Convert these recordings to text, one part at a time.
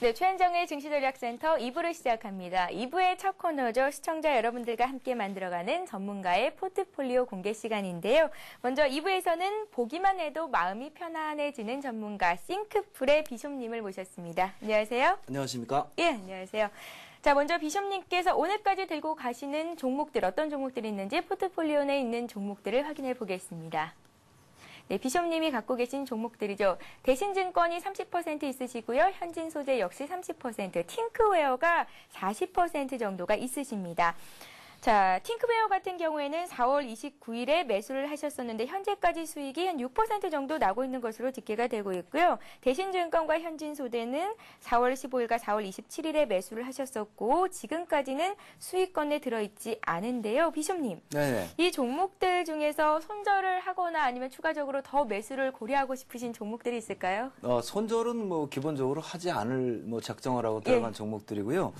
네, 최현정의 증시전략센터 2부를 시작합니다. 2부의 첫 코너죠. 시청자 여러분들과 함께 만들어가는 전문가의 포트폴리오 공개 시간인데요. 먼저 2부에서는 보기만 해도 마음이 편안해지는 전문가 싱크풀의 비숍님을 모셨습니다. 안녕하세요. 안녕하십니까? 예, 안녕하세요. 자, 먼저 비숍님께서 오늘까지 들고 가시는 종목들, 어떤 종목들이 있는지 포트폴리오 내에 있는 종목들을 확인해 보겠습니다. 네, 비숍님이 갖고 계신 종목들이죠. 대신증권이 30% 있으시고요. 현진소재 역시 30%, 팅크웨어가 40% 정도가 있으십니다. 자, 팅크웨어 같은 경우에는 4월 29일에 매수를 하셨었는데 현재까지 수익이 한 6% 정도 나고 있는 것으로 집계가 되고 있고요. 대신증권과 현진소재는 4월 15일과 4월 27일에 매수를 하셨었고 지금까지는 수익권에 들어있지 않은데요. 비숍님, 네네. 이 종목들 중에서 손절을 하거나 아니면 추가적으로 더 매수를 고려하고 싶으신 종목들이 있을까요? 어, 손절은 뭐 기본적으로 하지 않을 뭐 작정을 하고 들어간 예. 종목들이고요.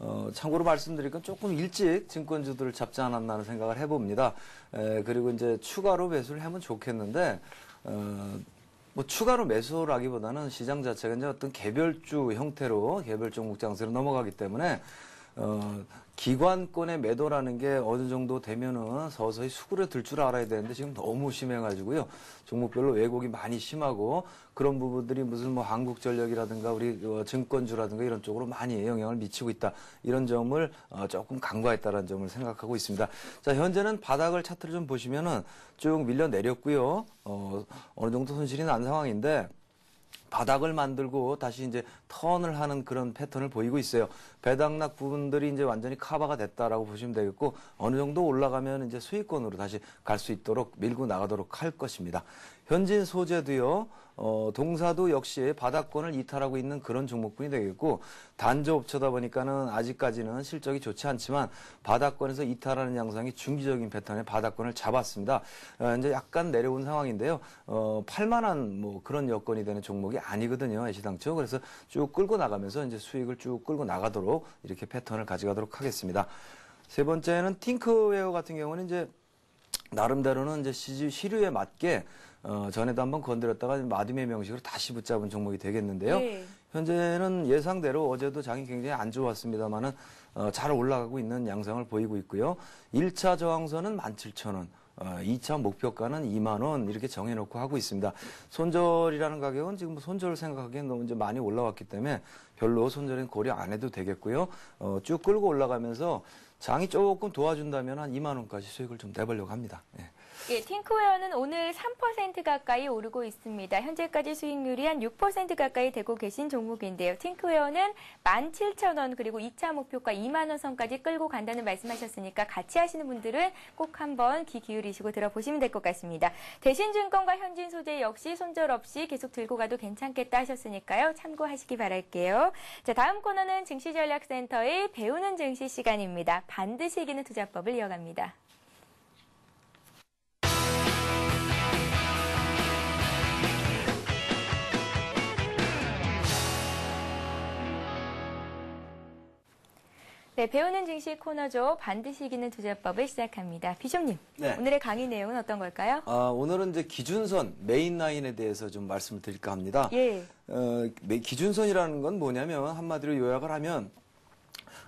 어, 참고로 말씀드릴 건 조금 일찍 증권 주들을 잡지 않았나 하는 생각을 해봅니다. 에, 그리고 이제 추가로 매수를 하면 좋겠는데, 어, 뭐 추가로 매수라기보다는 시장 자체가 이제 어떤 개별주 형태로 개별 종목 장세로 넘어가기 때문에 어, 기관권의 매도라는 게 어느 정도 되면은 서서히 수그러 들 줄 알아야 되는데 지금 너무 심해가지고요. 종목별로 왜곡이 많이 심하고 그런 부분들이 무슨 뭐 한국전력이라든가 우리 어, 증권주라든가 이런 쪽으로 많이 영향을 미치고 있다. 이런 점을 어, 조금 간과했다는 점을 생각하고 있습니다. 자, 현재는 바닥을 차트를 좀 보시면은 쭉 밀려 내렸고요. 어, 어느 정도 손실이 난 상황인데 바닥을 만들고 다시 이제 턴을 하는 그런 패턴을 보이고 있어요. 배당락 부분들이 이제 완전히 카바가 됐다라고 보시면 되겠고 어느 정도 올라가면 이제 수익권으로 다시 갈 수 있도록 밀고 나가도록 할 것입니다. 현진 소재도요. 어, 동사도 역시 바닥권을 이탈하고 있는 그런 종목군이 되겠고 단조업체다 보니까는 아직까지는 실적이 좋지 않지만 바닥권에서 이탈하는 양상이 중기적인 패턴의 바닥권을 잡았습니다. 어, 이제 약간 내려온 상황인데요. 어, 팔만한 뭐 그런 여건이 되는 종목이 아니거든요. 애시당초. 그래서 쭉 끌고 나가면서 이제 수익을 쭉 끌고 나가도록 이렇게 패턴을 가져가도록 하겠습니다. 세 번째는 팅크웨어 같은 경우는 이제 나름대로는 이제 시- 시류에 맞게 어, 전에도 한번 건드렸다가 마dim의 명식으로 다시 붙잡은 종목이 되겠는데요. 네. 현재는 예상대로 어제도 장이 굉장히 안 좋았습니다만은 어, 잘 올라가고 있는 양상을 보이고 있고요. 1차 저항선은 17,000원. 어, 2차 목표가는 2만 원 이렇게 정해놓고 하고 있습니다. 손절이라는 가격은 지금 손절 생각하기엔 너무 이제 많이 올라왔기 때문에 별로 손절은 고려 안 해도 되겠고요. 어, 쭉 끌고 올라가면서 장이 조금 도와준다면 한 2만 원까지 수익을 좀 내보려고 합니다. 예. 예, 팅크웨어는 오늘 3% 가까이 오르고 있습니다. 현재까지 수익률이 한 6% 가까이 되고 계신 종목인데요. 팅크웨어는 17,000원 그리고 2차 목표가 2만 원 선까지 끌고 간다는 말씀하셨으니까 같이 하시는 분들은 꼭 한번 귀 기울이시고 들어보시면 될 것 같습니다. 대신증권과 현진소재 역시 손절 없이 계속 들고 가도 괜찮겠다 하셨으니까요. 참고하시기 바랄게요. 자, 다음 코너는 증시전략센터의 배우는 증시 시간입니다. 반드시 이기는 투자법을 이어갑니다. 네, 배우는 증시 코너죠. 반드시 이기는 투자법을 시작합니다. 비숍님, 네. 오늘의 강의 내용은 어떤 걸까요? 아, 오늘은 이제 기준선 메인 라인에 대해서 좀 말씀을 드릴까 합니다. 예. 어, 매- 기준선이라는 건 뭐냐면 한마디로 요약을 하면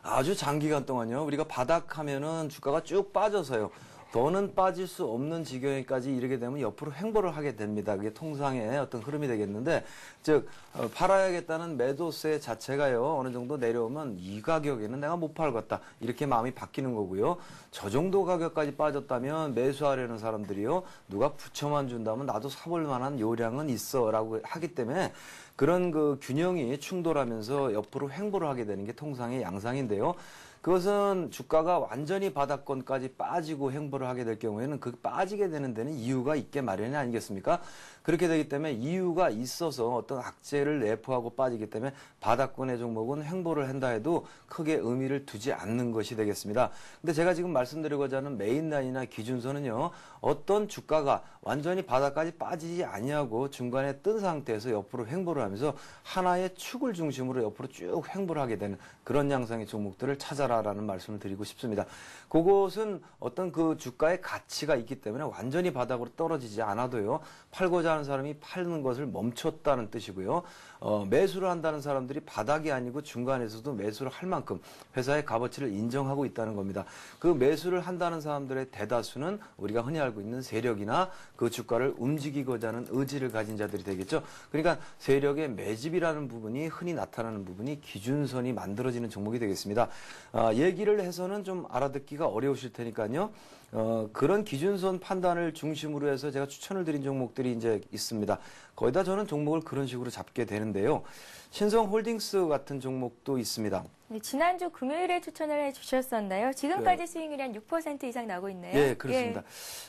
아주 장기간 동안요. 우리가 바닥하면은 주가가 쭉 빠져서요. 더는 빠질 수 없는 지경에까지 이르게 되면 옆으로 횡보를 하게 됩니다. 그게 통상의 어떤 흐름이 되겠는데, 즉 어, 팔아야겠다는 매도세 자체가요 어느 정도 내려오면 이 가격에는 내가 못 팔겠다 이렇게 마음이 바뀌는 거고요. 저 정도 가격까지 빠졌다면 매수하려는 사람들이요 누가 붙여만 준다면 나도 사볼 만한 요량은 있어라고 하기 때문에 그런 그 균형이 충돌하면서 옆으로 횡보를 하게 되는 게 통상의 양상인데요. 그것은 주가가 완전히 바닥권까지 빠지고 횡보를 하게 될 경우에는 그 빠지게 되는 데는 이유가 있게 마련이 아니겠습니까? 그렇게 되기 때문에 이유가 있어서 어떤 악재를 내포하고 빠지기 때문에 바닥권의 종목은 횡보를 한다 해도 크게 의미를 두지 않는 것이 되겠습니다. 근데 제가 지금 말씀드리고자 하는 메인라인이나 기준선은요. 어떤 주가가 완전히 바닥까지 빠지지 아니하고 중간에 뜬 상태에서 옆으로 횡보를 하면서 하나의 축을 중심으로 옆으로 쭉 횡보를 하게 되는 그런 양상의 종목들을 찾아라라는 말씀을 드리고 싶습니다. 그것은 어떤 그 주가의 가치가 있기 때문에 완전히 바닥으로 떨어지지 않아도요. 팔고자 하는 사람이 파는 것을 멈췄다는 뜻이고요. 어, 매수를 한다는 사람들이 바닥이 아니고 중간에서도 매수를 할 만큼 회사의 값어치를 인정하고 있다는 겁니다. 그 매수를 한다는 사람들의 대다수는 우리가 흔히 알고 있는 세력이나 그 주가를 움직이고자 하는 의지를 가진 자들이 되겠죠. 그러니까 세력의 매집이라는 부분이 흔히 나타나는 부분이 기준선이 만들어지는 종목이 되겠습니다. 아, 얘기를 해서는 좀 알아듣기가 어려우실 테니까요. 어, 그런 기준선 판단을 중심으로 해서 제가 추천을 드린 종목들이 이제 있습니다. 거의 다 저는 종목을 그런 식으로 잡게 되는데요. 신성 홀딩스 같은 종목도 있습니다. 네, 지난주 금요일에 추천을 해주셨었나요? 지금까지 수익률이 한6% 이상 나고 있네요. 예, 그렇습니다.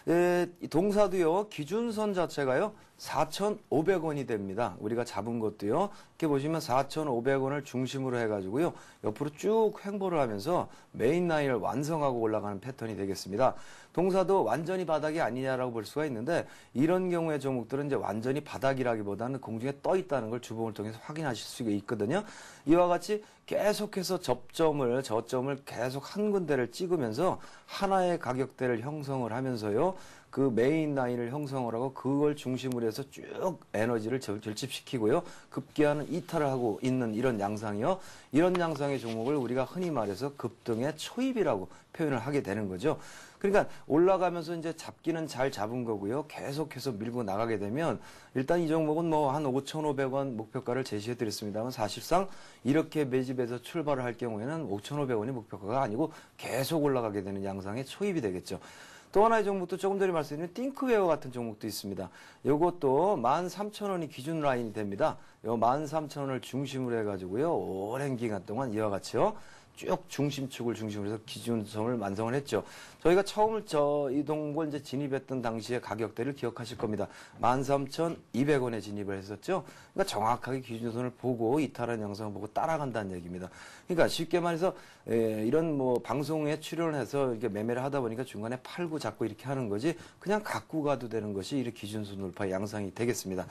예, 이 동사도요, 기준선 자체가요, 4,500원이 됩니다. 우리가 잡은 것도요, 이렇게 보시면 4,500원을 중심으로 해가지고요, 옆으로 쭉 횡보를 하면서 메인 라인을 완성하고 올라가는 패턴이 되겠습니다. 동사도 완전히 바닥이 아니냐라고 볼 수가 있는데, 이런 경우의 종목들은 이제 완전히 바닥이라기보다는 공중에 떠 있다는 걸 주봉을 통해서 확인하실 수가 있거든요. 이와 같이 계속해서 접점을, 저점을 계속 한 군데를 찍으면서 하나의 가격대를 형성을 하면서요, 그 메인 라인을 형성을 하고 그걸 중심으로 해서 쭉 에너지를 절- 결집시키고요. 급기야는 이탈을 하고 있는 이런 양상이요. 이런 양상의 종목을 우리가 흔히 말해서 급등의 초입이라고 표현을 하게 되는 거죠. 그러니까 올라가면서 이제 잡기는 잘 잡은 거고요. 계속해서 밀고 나가게 되면 일단 이 종목은 뭐 한 5,500원 목표가를 제시해 드렸습니다만 사실상 이렇게 매집해서 출발을 할 경우에는 5,500원이 목표가가 아니고 계속 올라가게 되는 양상의 초입이 되겠죠. 또 하나의 종목도 조금 전에 말씀드린 띵크웨어 같은 종목도 있습니다. 이것도 13,000원이 기준 라인이 됩니다. 요 13,000원을 중심으로 해가지고요. 오랜 기간 동안 이와 같이요. 쭉 중심축을 중심으로 해서 기준선을 완성을 했죠. 저희가 처음 저 이 동굴 이제 진입했던 당시의 가격대를 기억하실 겁니다. 13,200원에 진입을 했었죠. 그러니까 정확하게 기준선을 보고 이탈한 영상을 보고 따라간다는 얘기입니다. 그러니까 쉽게 말해서 에, 이런 뭐 방송에 출연해서 이렇게 매매를 하다 보니까 중간에 팔고 잡고 이렇게 하는 거지 그냥 갖고 가도 되는 것이 이렇게 기준선 돌파 양상이 되겠습니다.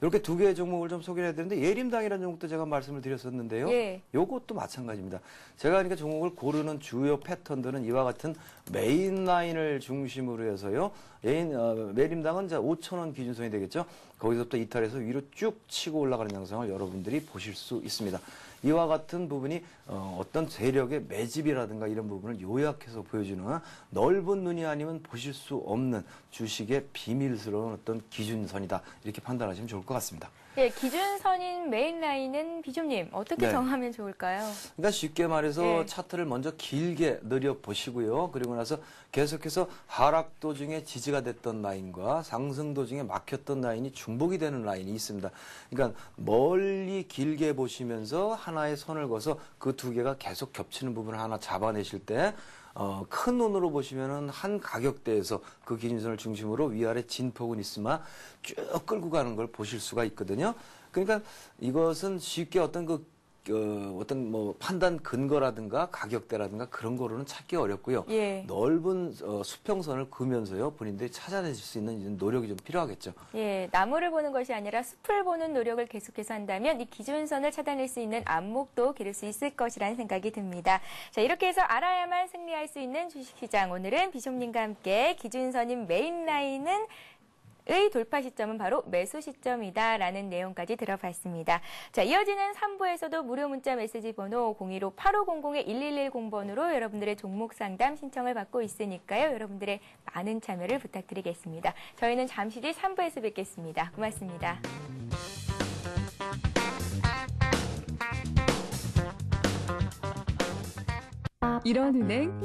이렇게 두 개의 종목을 좀 소개를 해야 되는데 예림당이라는 종목도 제가 말씀을 드렸었는데요. 예. 요것도 마찬가지입니다. 제가 그러니까 종목을 고르는 주요 패턴들은 이와 같은 메인 라인을 중심으로 해서요. 메인 어, 매림당은 이제 5천 원 기준선이 되겠죠. 거기서부터 이탈해서 위로 쭉 치고 올라가는 양상을 여러분들이 보실 수 있습니다. 이와 같은 부분이 어, 어떤 세력의 매집이라든가 이런 부분을 요약해서 보여주는 넓은 눈이 아니면 보실 수 없는 주식의 비밀스러운 어떤 기준선이다 이렇게 판단하시면 좋을 것 같습니다. 예, 기준선인 메인 라인은 비좀님 어떻게 네. 정하면 좋을까요? 그러니까 쉽게 말해서 예. 차트를 먼저 길게 느려 보시고요. 그리고 나서 계속해서 하락 도중에 지지가 됐던 라인과 상승 도중에 막혔던 라인이 중복이 되는 라인이 있습니다. 그러니까 멀리 길게 보시면서 하나 의 선을 그어서 그 두 개가 계속 겹치는 부분을 하나 잡아내실 때 어, 큰 눈으로 보시면은 한 가격대에서 그 기준선을 중심으로 위아래 진폭은 있으나 쭉 끌고 가는 걸 보실 수가 있거든요. 그러니까 이것은 쉽게 어떤 그 어, 어떤 뭐 판단 근거라든가 가격대라든가 그런 거로는 찾기 어렵고요. 예. 넓은 어, 수평선을 그으면서요 본인들이 찾아내실 수 있는 노력이 좀 필요하겠죠. 예, 나무를 보는 것이 아니라 숲을 보는 노력을 계속해서 한다면 이 기준선을 찾아낼 수 있는 안목도 기를 수 있을 것이라는 생각이 듭니다. 자, 이렇게 해서 알아야만 승리할 수 있는 주식시장. 오늘은 비숍님과 함께 기준선인 메인 라인은 의 돌파 시점은 바로 매수 시점이다라는 내용까지 들어봤습니다. 자, 이어지는 3부에서도 무료 문자 메시지 번호 015-8500-1110번으로 여러분들의 종목 상담 신청을 받고 있으니까요. 여러분들의 많은 참여를 부탁드리겠습니다. 저희는 잠시 뒤 3부에서 뵙겠습니다. 고맙습니다. 이런 은행